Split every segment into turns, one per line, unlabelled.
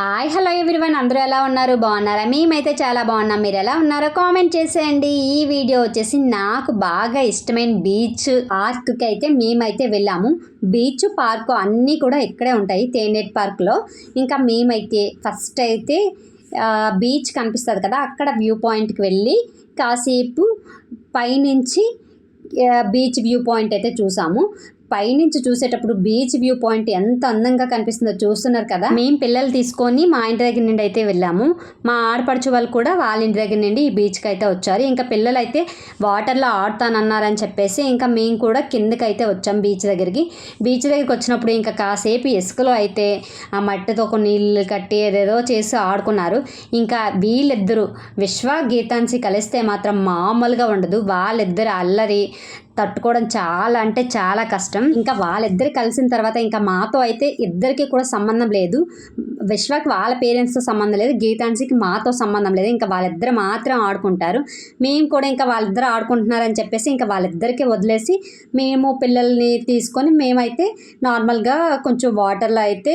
Hi hello everyone. అందరూ ఎలా ఉన్నారు? బాగున్నారా? మేమైతే చాలా బాగున్నాం. మీరు ఎలా ఉన్నారో కామెంట్ చేసేయండి. ఈ వీడియో వచ్చేసి నాకు బాగా ఇష్టమైన బీచ్ పార్క్కి అయితే మేమైతే వెళ్ళాము. బీచ్ పార్క్ అన్నీ కూడా ఇక్కడే ఉంటాయి తేనేట్ పార్క్లో. ఇంకా మేమైతే ఫస్ట్ అయితే బీచ్ కనిపిస్తుంది కదా అక్కడ వ్యూ పాయింట్కి వెళ్ళి కాసేపు పైనుంచి బీచ్ వ్యూ పాయింట్ అయితే చూసాము. పైనుంచి చూసేటప్పుడు బీచ్ వ్యూ పాయింట్ ఎంత అందంగా కనిపిస్తుందో చూస్తున్నారు కదా. మేము పిల్లలు తీసుకొని మా ఇంటి దగ్గర నుండి అయితే వెళ్ళాము. మా ఆడపడుచు వాళ్ళు కూడా వాళ్ళ ఇంటి దగ్గర నుండి ఈ బీచ్కి అయితే వచ్చారు. ఇంకా పిల్లలు అయితే వాటర్లో ఆడతానన్నారని చెప్పేసి ఇంకా మేము కూడా కిందకి అయితే వచ్చాం బీచ్ దగ్గరికి. బీచ్ దగ్గరికి వచ్చినప్పుడు ఇంకా కాసేపు ఇసుకలో అయితే ఆ మట్టితో ఒక నీళ్ళు కట్టి ఏదేదో చేసి ఆడుకున్నారు. ఇంకా వీళ్ళిద్దరూ విశ్వ గీతాంశి కలిస్తే మాత్రం మామూలుగా ఉండదు. వాళ్ళిద్దరు అల్లరి తట్టుకోవడం చాలా అంటే చాలా కష్టం. ఇంకా వాళ్ళిద్దరు కలిసిన తర్వాత ఇంకా మాతో అయితే ఇద్దరికి కూడా సంబంధం లేదు. విశ్వకి వాళ్ళ పేరెంట్స్తో సంబంధం లేదు గీతాంశికి మాతో సంబంధం లేదు. ఇంకా వాళ్ళిద్దరు మాత్రం ఆడుకుంటారు. మేము కూడా ఇంకా వాళ్ళిద్దరు ఆడుకుంటున్నారని చెప్పేసి ఇంకా వాళ్ళిద్దరికి వదిలేసి మేము పిల్లల్ని తీసుకొని మేమైతే నార్మల్గా కొంచెం వాటర్లో అయితే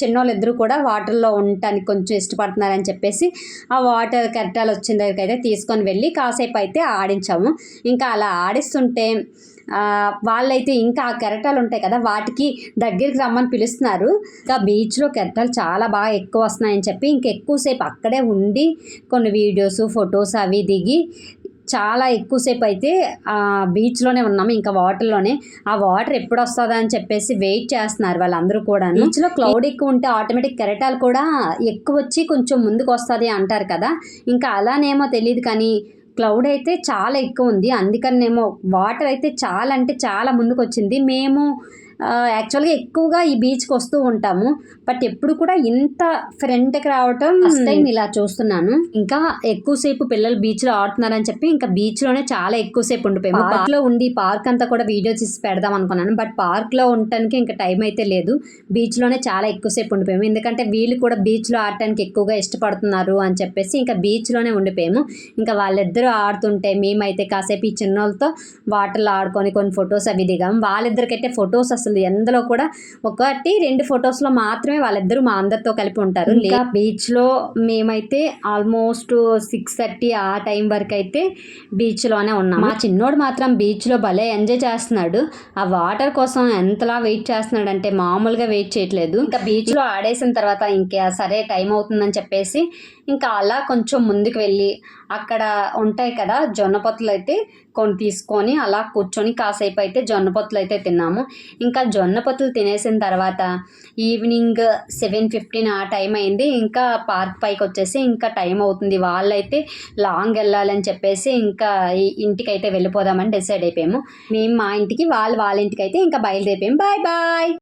చిన్న వాళ్ళిద్దరూ కూడా వాటర్లో ఉండటానికి కొంచెం ఇష్టపడుతున్నారని చెప్పేసి ఆ వాటర్ కట్టాలు వచ్చిన దగ్గరికి అయితే తీసుకొని వెళ్ళి కాసేపు అయితే ఆడించాము. ఇంకా అలా ఆడిస్తుంటే వాళ్ళైతే ఇంకా ఆ కెరటాలు ఉంటాయి కదా వాటికి దగ్గరికి రమ్మని పిలుస్తున్నారు. ఇంకా బీచ్లో కెరటాలు చాలా బాగా ఎక్కువ వస్తున్నాయని చెప్పి ఇంక ఎక్కువసేపు అక్కడే ఉండి కొన్ని వీడియోస్ ఫొటోస్ అవి దిగి చాలా ఎక్కువసేపు అయితే ఆ బీచ్లోనే ఉన్నాము ఇంకా వాటర్లోనే. ఆ వాటర్ ఎప్పుడు వస్తుందా అని చెప్పేసి వెయిట్ చేస్తున్నారు వాళ్ళందరూ కూడా బీచ్లో క్లౌడ్ ఎక్కువ ఉంటే ఆటోమేటిక్ కెరటాలు కూడా ఎక్కువ వచ్చి కొంచెం ముందుకు వస్తుంది అంటారు కదా. ఇంకా అలానేమో తెలియదు కానీ క్లౌడ్ అయితే చాలా ఎక్కువ ఉంది. అందుకనేమో వాటర్ అయితే చాలా అంటే చాలా ముందుకు వచ్చింది మేము యాక్చువల్గా ఎక్కువగా ఈ బీచ్కి వస్తూ ఉంటాము. బట్ ఎప్పుడు కూడా ఇంత ఫ్రంట్కి రావటం ఫస్ట్ టైం ఇలా చూస్తున్నాను. ఇంకా ఎక్కువసేపు పిల్లలు బీచ్లో ఆడుతున్నారని చెప్పి ఇంకా బీచ్లోనే చాలా ఎక్కువసేపు ఉండిపోయాము. పార్క్లో ఉండి పార్క్ అంతా కూడా వీడియో చేసి పెడదాం అనుకున్నాను. బట్ పార్క్లో ఉండటానికి ఇంకా టైం అయితే లేదు. బీచ్లోనే చాలా ఎక్కువసేపు ఉండిపోయాము. ఎందుకంటే వీళ్ళు కూడా బీచ్లో ఆడటానికి ఎక్కువగా ఇష్టపడుతున్నారు అని చెప్పేసి ఇంకా బీచ్లోనే ఉండిపోయాము. ఇంకా వాళ్ళిద్దరూ ఆడుతుంటే మేమైతే కాసేపు ఈ చిన్నోళ్ళతో వాటర్లో ఆడుకొని కొన్ని ఫొటోస్ అవి దిగాము. వాళ్ళిద్దరికైతే ఫొటోస్ అసలు ఎందులో కూడా ఒకటి రెండు ఫొటోస్లో మాత్రమే వాళ్ళిద్దరూ మా అందరితో కలిపి ఉంటారు. ఇంకా బీచ్లో మేమైతే ఆల్మోస్ట్ సిక్స్ థర్టీ ఆ టైం వరకు అయితే బీచ్లోనే ఉన్నాం. మా చిన్నోడు మాత్రం బీచ్లో భలే ఎంజాయ్ చేస్తున్నాడు. ఆ వాటర్ కోసం ఎంతలా వెయిట్ చేస్తున్నాడు అంటే మామూలుగా వెయిట్ చేయట్లేదు. ఇంకా బీచ్లో ఆడేసిన తర్వాత ఇంకా సరే టైం అవుతుందని చెప్పేసి ఇంకా అలా కొంచెం ముందుకు వెళ్ళి అక్కడ ఉంటాయి కదా జొన్న పొత్తులు అయితే కొన్ని తీసుకొని అలా కూర్చొని కాసేపు అయితే జొన్న పొత్తులు అయితే తిన్నాము. ఇంకా జొన్న పొత్తులు తినేసిన తర్వాత ఈవినింగ్ సెవెన్ ఫిఫ్టీన్ ఆ టైం అయింది. ఇంకా పార్క్ పైకి వచ్చేసి ఇంకా టైం అవుతుంది. వాళ్ళైతే లాంగ్ వెళ్ళాలని చెప్పేసి ఇంకా ఇంటికి అయితే వెళ్ళిపోదామని డిసైడ్ అయిపోయాము. మేము మా ఇంటికి వాళ్ళు వాళ్ళ ఇంటికి అయితే ఇంకా బయలుదేరిపోయాము. Bye bye!